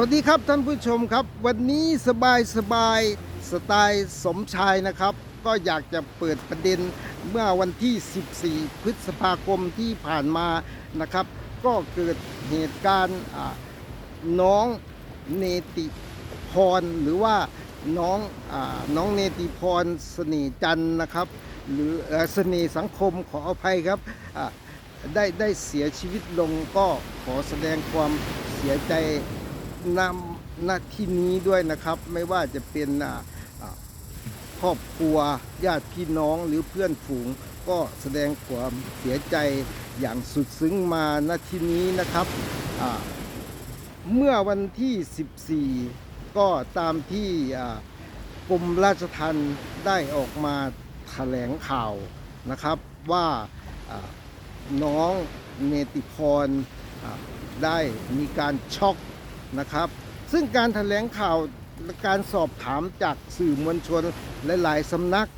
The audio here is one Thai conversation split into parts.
วัสดีครับท่านผู้ชมครับ วันนี้สบายสบายสไตล์สมชายนะครับ ก็อยากจะเปิดประเด็นเมื่อวันที่ 14 พฤษภาคมที่ผ่านมานะครับ ก็เกิดเหตุการณ์น้องเนติพรหรือว่าน้องอน้องเนติพรเสน่จันนะครับ หรือเอ่อเสน่สังคมขออภัยครับได้ได้เสียชีวิตลงก็ขอแสดงความเสียใจ นำหน้าที่นี้ด้วยนะครับ ไม่ว่าจะเป็นครอบครัวญาติพี่น้องหรือเพื่อนฝูง ก็แสดงความเสียใจอย่างสุดซึ้งมาณที่นี้นะครับเมื่อวันที่ 14 ก็ตามที่กรมราชทัณฑ์ได้ออกมาแถลงข่าวนะครับว่าน้องเนติพรได้มีการช็อก นะครับ ซึ่งการถแถลงข่าวการสอบถามจากสื่อมวลชนหลาย ๆสำนัก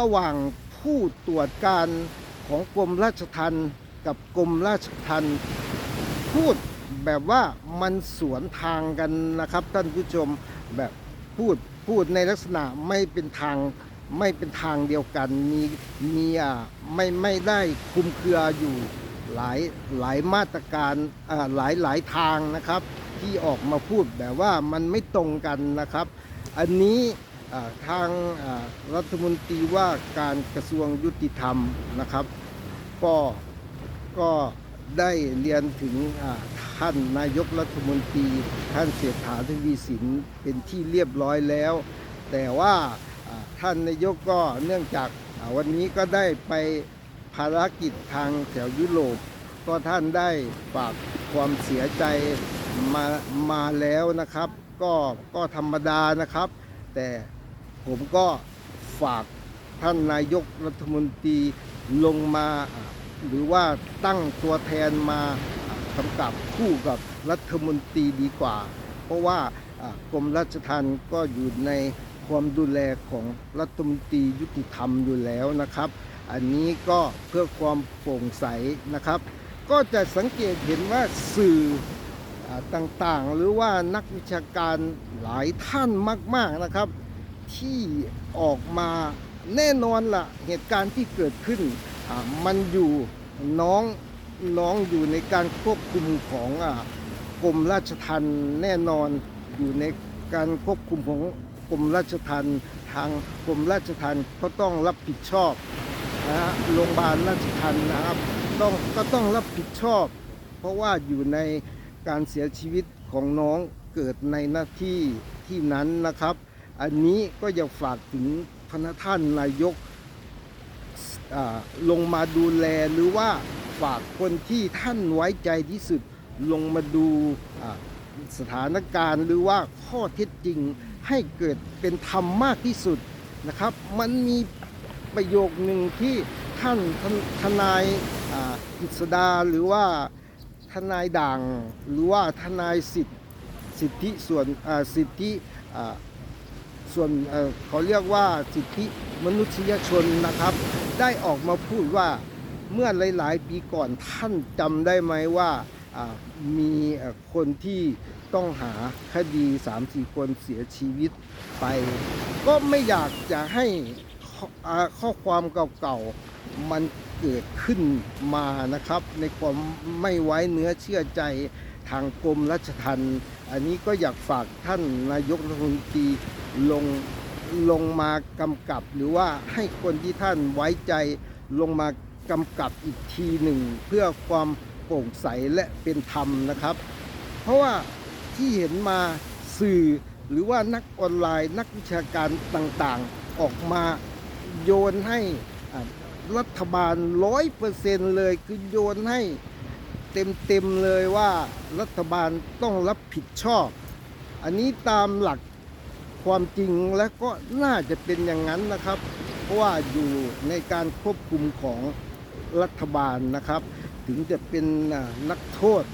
ระหว่างผู้ตรวจการของกรมราชทัณฑ์กับกรมราชทัณฑ์พูดแบบว่ามันสวนทางกันนะครับ ท่านผู้ชมแบบพูดพูดในลักษณะไม่เป็นทางไม่เป็นทางเดียวกัน มีมีอ่าไม่ไม่ได้คุมเครืออยู่หลายหลายมาตรการอ่าหลายหลายทางนะครับ ที่ออกมาพูดแบบว่ามันไม่ตรงกันนะครับ อันนี้ทางรัฐมนตรีว่าการกระทรวงยุติธรรมนะครับ ก็ก็ได้เรียนถึงท่านนายกรัฐมนตรีท่านเศรษฐาทวีสินเป็นที่เรียบร้อยแล้ว แต่ว่าท่านนายกก็เนื่องจากวันนี้ก็ได้ไปภารกิจทางแถวยุโรป ก็ท่านได้ฝากความเสียใจ มามาแล้วนะครับ ก็ก็ธรรมดานะครับ แต่ผมก็ฝากท่านนายกรัฐมนตรีลงมา หรือว่าตั้งตัวแทนมากำกับคู่กับรัฐมนตรีดีกว่า เพราะว่ากรมราชทัณฑ์ก็อยู่ในความดูแลของรัฐมนตรียุติธรรมอยู่แล้วนะครับ อันนี้ก็เพื่อความโปร่งใสนะครับ ก็จะสังเกตเห็นว่าสื่อ ต่างๆ หรือว่านักวิชาการหลายท่านมาก ๆนะครับ ที่ออกมาแน่นอนละเหตุการณ์ที่เกิดขึ้นมันอยู่น้องน้องอยู่ในการควบคุมของกรมราชทัณฑ์แน่นอนอยู่ในการควบคุมของกรมราชทัณฑ์ทางกรมราชทัณฑ์ก็ต้องรับผิดชอบนะฮะโรงพยาบาลราชทัณฑ์นะครับต้องก็ต้องรับผิดชอบ เพราะว่าอยู่ใน การเสียชีวิตของน้องเกิดในหน้าที่ที่นั้นนะครับ อันนี้ก็อยากฝากถึงพระท่านนายกลงมาดูแลหรือว่าฝากคนที่ท่านไว้ใจที่สุดลงมาดูสถานการณ์หรือว่าข้อเท็จจริงให้เกิดเป็นธรรมมากที่สุดนะครับ มันมีประโยคหนึ่งที่ท่านทนายอ่ากฤษดาหรือว่า ทนายด่าง หรือว่าทนายสิทธิสิทธิส่วนอ่าสิทธิอ่าส่วนเอ่อเขาเรียกว่าสิทธิมนุษยชนนะครับ ได้ออกมาพูดว่าเมื่อหลาย ๆ ปีก่อนท่านจำได้ไหมว่ามีคนที่ต้องหาคดี3-4คนเสียชีวิตไป ก็ไม่อยากจะให้ข้ออ่าข้อความเก่าๆ มันเกิดขึ้นมานะครับ ในความไม่ไว้เนื้อเชื่อใจทางกรมราชทัณฑ์อันนี้ก็อยากฝากท่านนายกรัฐมนตรีลงลงมากำกับ หรือว่าให้คนที่ท่านไว้ใจลงมากำกับอีกทีหนึ่ง เพื่อความโปร่งใสและเป็นธรรมนะครับ เพราะว่าที่เห็นมาสื่อหรือว่านักออนไลน์นักวิชาการต่างๆออกมาโยนให้อ่า รัฐบาลร้อยเปอร์เซนเลยคือโยนให้เต็มๆเลยว่ารัฐบาลต้องรับผิดชอบ อันนี้ตามหลักความจริงและก็น่าจะเป็นอย่างนั้นนะครับ เพราะว่าอยู่ในการควบคุมของรัฐบาลนะครับ ถึงจะเป็นนักโทษ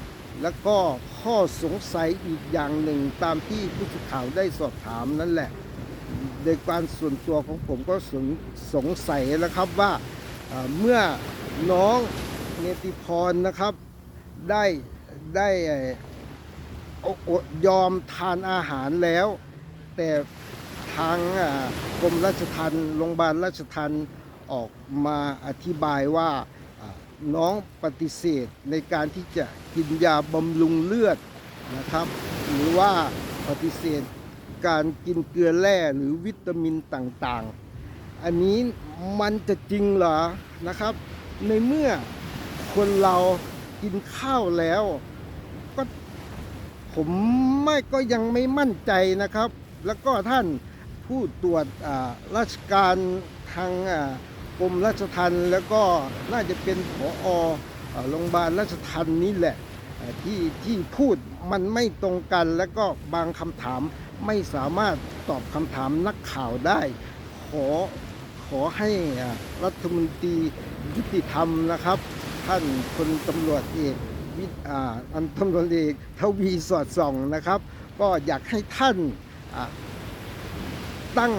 แล้วก็ข้อสงสัยอีกอย่างหนึ่งตามที่ผู้สื่อข่าวได้สอบถามนั่นแหละในการส่วนตัวของผมก็สงสงสัยนะครับว่า เมื่อน้องเนติพรนะครับได้ได้อดยอมทานอาหารแล้ว แต่ทางกรมราชทัณฑ์โรงพยาบาลราชทัณฑ์ออกมาอธิบายว่าอ่าน้องปฏิเสธในการที่จะกินยาบำรุงเลือดนะครับ หรือว่าปฏิเสธการกินเกลือแร่หรือวิตามินต่างๆ อันนี้มันจะจริงเหรอนะครับ ในเมื่อคนเรากินข้าวแล้วก็ผมไม่ก็ยังไม่มั่นใจนะครับ แล้วก็ท่านผู้ตรวจราชการทางกรมราชทัณฑ์แล้วก็น่าจะเป็นผออโรงพยาบาลราชทัณฑ์นี่แหละที่ที่พูดมันไม่ตรงกันแล้วก็บางคำถามไม่สามารถตอบคำถามนักข่าวได้ ขอ ขอให้รัฐมนตรียุติธรรมนะครับ ท่านพลตำรวจเอกวิทอ่าอันตำรวจเอกทวีสอดส่องนะครับ ก็อยากให้ท่านตั้ง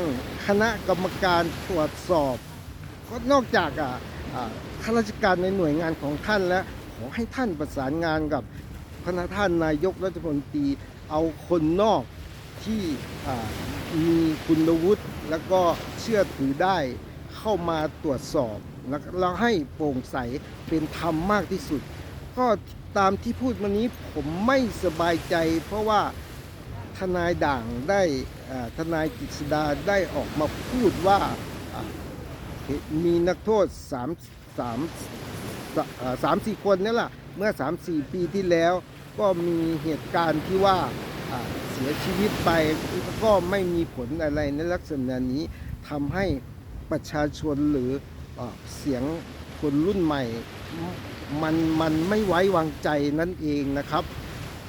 คณะกรรมการตรวจสอบก็นอกจากอ่าข้าราชการในหน่วยงานของท่านแล้วขอให้ท่านประสานงานกับพระท่านนายกรัฐมนตรีเอาคนนอกที่มีคุณวุฒิ แล้วก็เชื่อถือได้เข้ามาตรวจสอบแล้วให้โปร่งใสเป็นธรรมมากที่สุด ก็ตามที่พูดมานี้ผมไม่สบายใจ เพราะว่าทนายด่างได้ทนายกฤษดาได้ออกมาพูดว่ามีนักโทษ3 3สามสี่คนนี่แหละเมื่อ 3 4 ปีที่แล้วก็มีเหตุการณ์ที่ว่า สียชีวิตไปก็ไม่มีผลอะไรในลักษณะนี้ทำให้ประชาชนหรืออเสียงคนรุ่นใหม่มันมันไม่ไว้วางใจนั่นเองนะครับ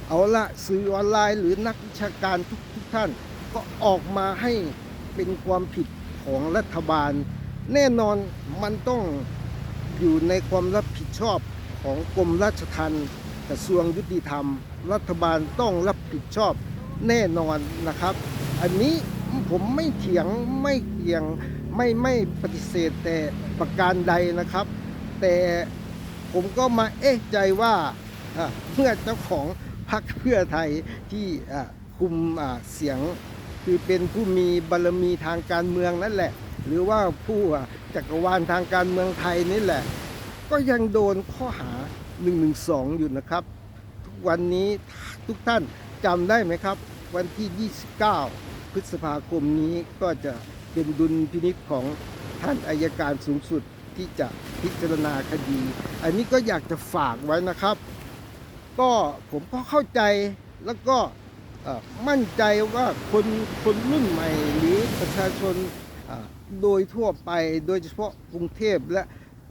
เอาละสื่อออนไลน์หรือนักวิชาการทุกทุกท่าน ก็ออกมาให้เป็นความผิดของรัฐบาล แน่นอนมันต้องอยู่ในความรับผิดชอบของกรมราชทัณฑ์กระทรวงยุติธรรม รัฐบาลต้องรับผิดชอบ แน่นอนนะครับ อันนี้ผมไม่เถียงไม่เถียงไม่ไม่ปฏิเสธแต่ประการใดนะครับ แต่ผมก็มาเอ๊ะใจว่าเมื่อเจ้าของพรรคเพื่อไทยที่คุมเสียงคือเป็นผู้มีบารมีทางการเมืองนั่นแหละ หรือว่าผู้จักรวาลทางการเมืองไทยนี่แหละ ก็ยังโดนข้อหา 112 อยู่นะครับ ทุกวันนี้ทุกท่าน จำได้ไหมครับ วันที่ 29 พฤษภาคมนี้ก็จะเป็นดุลพินิจของท่านอายการสูงสุดที่จะพิจารณาคดี อันนี้ก็อยากจะฝากไว้นะครับ ก็ผมก็เข้าใจแล้วก็มั่นใจว่าคนคนรุ่นใหม่หรือประชาชนโดยทั่วไปโดยเฉพาะกรุงเทพและ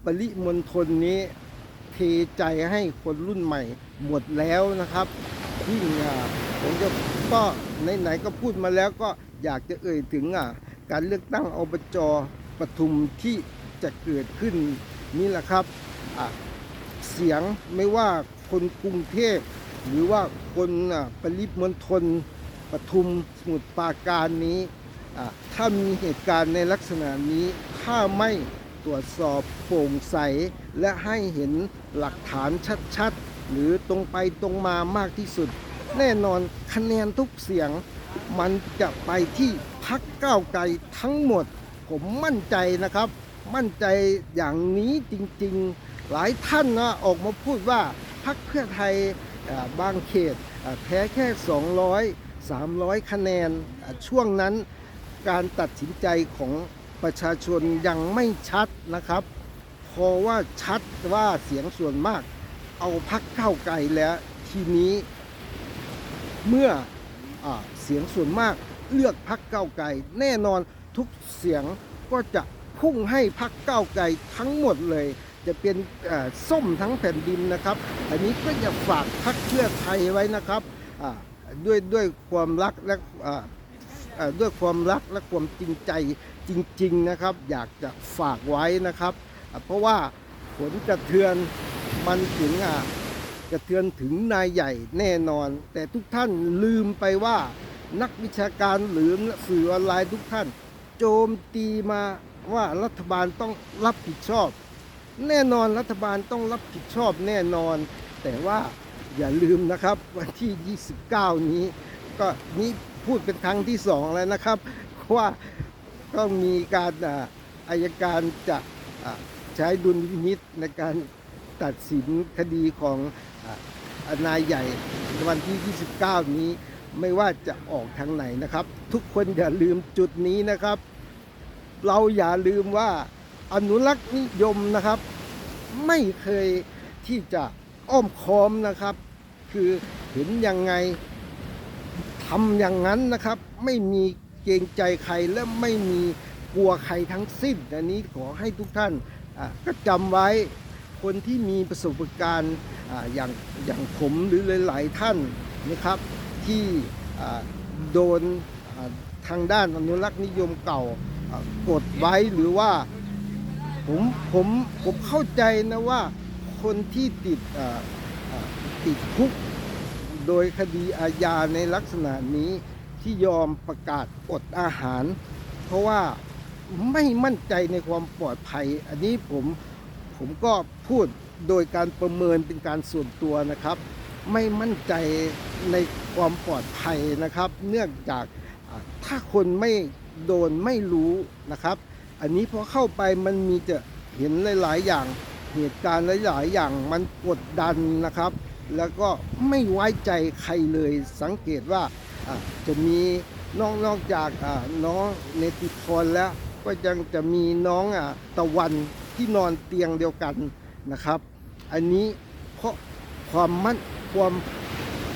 ปริมณฑลนี้เทใจให้คนรุ่นใหม่หมดแล้วนะครับ ยิ่งอ่าผมจะก็ไหนๆก็พูดมาแล้วก็อยากจะเอ่ยถึงอะการเลือกตั้งอบจปทุมที่จะเกิดขึ้นนี่แหละครับเสียงไม่ว่าคนกรุงเทพหรือว่าคนปริมณฑลปทุมสมุทรปราการนี้ถ้ามีเหตุการณ์ในลักษณะนี้ ถ้าไม่ตรวจสอบโปร่งใส และให้เห็นหลักฐานชัดๆ หรือตรงไปตรงมามากที่สุด แน่นอนคะแนนทุกเสียง มันจะไปที่พักก้าวไกลทั้งหมด ผมมั่นใจนะครับ มั่นใจอย่างนี้จริงๆ หลายท่านนะออกมาพูดว่าพักเพื่อไทยบางเขตอ่าแพ้แค่ 200 300 คะแนนช่วงนั้นการตัดสินใจของประชาชนยังไม่ชัดนะครับพราะว่าชัดว่าเสียงส่วนมาก เอาพักเข้าวไกลแล้วทีนี้เมื่ออเสียงส่วนมากเลือกพักเก้าวไกลแน่นอนทุกเสียงก็จะพุ่งให้พักเก้าวไกลทั้งหมดเลย จะเป็นส้มทั้งแผ่นดินนะครับ อันนี้ก็จะฝากพักเพื่อไทยไว้นะครับด้วยด้วยความรักและด้วยความรักและความจริงใจจริง ๆนะครับ อยากจะฝากไว้นะครับ เพราะว่าผลกระเทือน มันถึงอ่ากระเทือนถึงนายใหญ่แน่นอน แต่ทุกท่านลืมไปว่านักวิชาการหรือสื่อออนไลน์ทุกท่าน โจมตีมาว่ารัฐบาลต้องรับผิดชอบ แน่นอนรัฐบาลต้องรับผิดชอบแน่นอน แต่ว่าอย่าลืมนะครับวันที่ 29 นี้ ก็นี่พูดเป็นครั้งที่สองแล้วนะครับว่าก็มีการอายการจะใช้ดุลพินิษในการ ตัดสินคดีของอานายใหญ่วันที่ 29 นี้ไม่ว่าจะออกทางไหนนะครับ ทุกคนอย่าลืมจุดนี้นะครับ เราอย่าลืมว่าอนุรักษ์นิยมนะครับ ไม่เคยที่จะอ้อมค้อมนะครับ คือเห็นยังไงทำอย่างนั้นนะครับ ไม่มีเกรงใจใครและไม่มีกลัวใครทั้งสิ้นอันนี้ขอให้ทุกท่านก็จำไว้ คนที่มีประสบการณ์อย่างอย่างผมหรือหลาย ๆ ท่านนะครับที่โดนทางด้านอนุรักษ์นิยมเก่ากดไว้หรือว่าผมผมผมเข้าใจนะว่าคนที่ติดติดคุกโดยคดีอาญาในลักษณะนี้ที่ยอมประกาศอดอาหาร เพราะว่าไม่มั่นใจในความปลอดภัย อันนี้ผม ผมก็พูดโดยการประเมินเป็นการส่วนตัวนะครับ ไม่มั่นใจในความปลอดภัยนะครับ เนื่องจากถ้าคนไม่โดนไม่รู้นะครับ อันนี้พอเข้าไปมันมีจะเห็นหลาย ๆ อย่างเหตุการณ์หลาย ๆ อย่างมันกดดันนะครับ แล้วก็ไม่ไว้ใจใครเลยสังเกตว่าะจะมีนอกนอกจากน้องเนติพรแล้วก็ยังจะมีน้องอะตะวัน ที่นอนเตียงเดียวกันนะครับ อันนี้เพราะความมั่นความ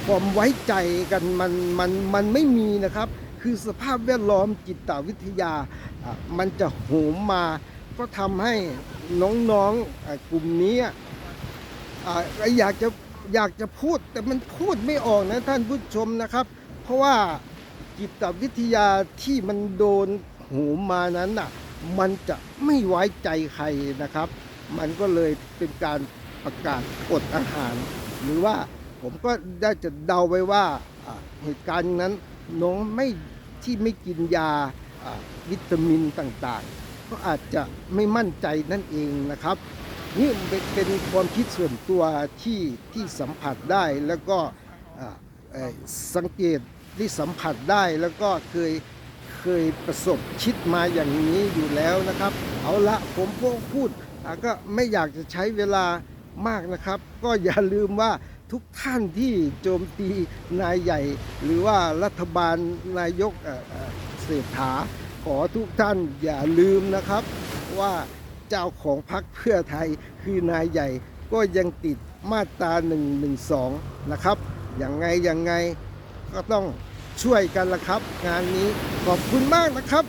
ความไว้ใจกันมันมันมันไม่มีนะครับ คือสภาพแวดล้อมจิตวิทยาอะมันจะโหมมา ก็ทำให้น้องๆกลุ่มนี้อะอะอยากจะอยากจะพูดแต่มันพูดไม่ออกนะท่านผู้ชมนะครับ เพราะว่าจิตวิทยาที่มันโดนโหมมานั้นอะ มันจะไม่ไว้ใจใครนะครับ มันก็เลยเป็นการประกาศอดอาหาร หรือว่าผมก็ได้จะเดาไว้ว่าเหตุการณ์นั้นน้องไม่ที่ไม่กินยาวิตามินต่างๆ ก็อาจจะไม่มั่นใจนั่นเองนะครับ นี่เป็นความคิดส่วนตัวที่ที่สัมผัสได้แล้วก็สังเกตที่สัมผัสได้แล้วก็เคย เคยประสบชิดมาอย่างนี้อยู่แล้วนะครับ เอาละผมพวกพูดก็ไม่อยากจะใช้เวลามากนะครับ ก็อย่าลืมว่าทุกท่านที่โจมตีนายใหญ่ หรือว่ารัฐบาลนายกเศรษฐา ขอทุกท่านอย่าลืมนะครับว่าเจ้าของพรรคเพื่อไทยคือนายใหญ่ก็ยังติดมาตรา1นึนะครับ อย่างไงอย่างไงก็ต้อง ช่วยกันละครับ งานนี้ขอบคุณมากนะครับ